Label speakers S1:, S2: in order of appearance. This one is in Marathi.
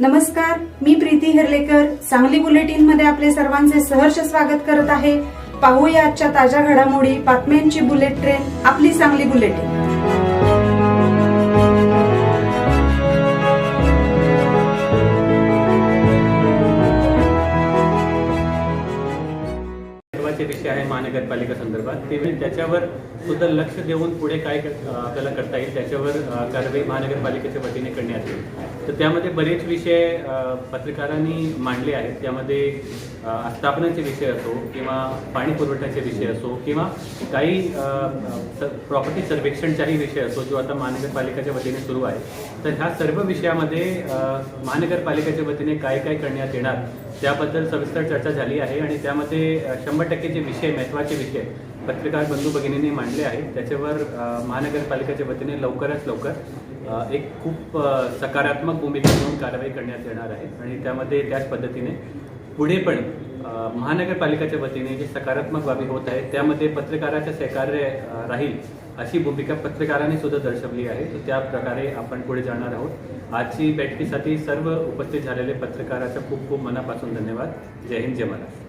S1: नमस्कार मी प्रीती हिरलेकर. सांगली बुलेटिनमध्ये आपले सर्वांचे सहर्ष स्वागत करत आहे. पाहूया आजच्या ताज्या घडामोडी बातम्यांची बुलेट ट्रेन आपली सांगली बुलेटिन.
S2: विषय आहे महानगरपालिका संदर्भात. ते म्हणजे त्याच्यावर सुद्धा लक्ष देऊन पुढे काय आपल्याला करता येईल त्याच्यावर कारवाई महानगरपालिकेच्या वतीने करण्यात येईल. तर त्यामध्ये बरेच विषय पत्रकारांनी मांडले आहेत. त्यामध्ये स्थापनाचे विषय असो किंवा पाणी पुरवठ्याचे विषय असो किंवा काही प्रॉपर्टी सर्वेक्षणचाही विषय असो जो आता महानगरपालिकेच्या वतीने सुरू आहे. तर ह्या सर्व विषयामध्ये महानगरपालिकेच्या वतीने काय काय करण्यात येणार त्याबद्दल सविस्तर चर्चा झाली आहे आणि त्यामध्ये शंभर टक्के जे विषय महत्त्वाचे विषय पत्रकार बंधू भगिनींनी मांडले आहेत. त्याच्यावर महानगरपालिकेच्या वतीने लवकरात लवकर एक खूप सकारात्मक भूमिका घेऊन कारवाई करण्यात येणार आहे. आणि त्यामध्ये त्याच पद्धतीने पुढे पण महानगरपालिकेच्या वतीने जे सकारात्मक बाबी होत आहेत त्यामध्ये पत्रकाराचे सहकार्य राहील अशी भूमिका पत्रकारांनी सुद्धा दर्शवली आहे. तर त्या प्रकारे आपण पुढे जाणार आहोत. आजची बैठकीसाठी सर्व उपस्थित झालेले पत्रकाराचा खूप खूप मनापासून धन्यवाद. जय हिंद जय महाराष्ट्र.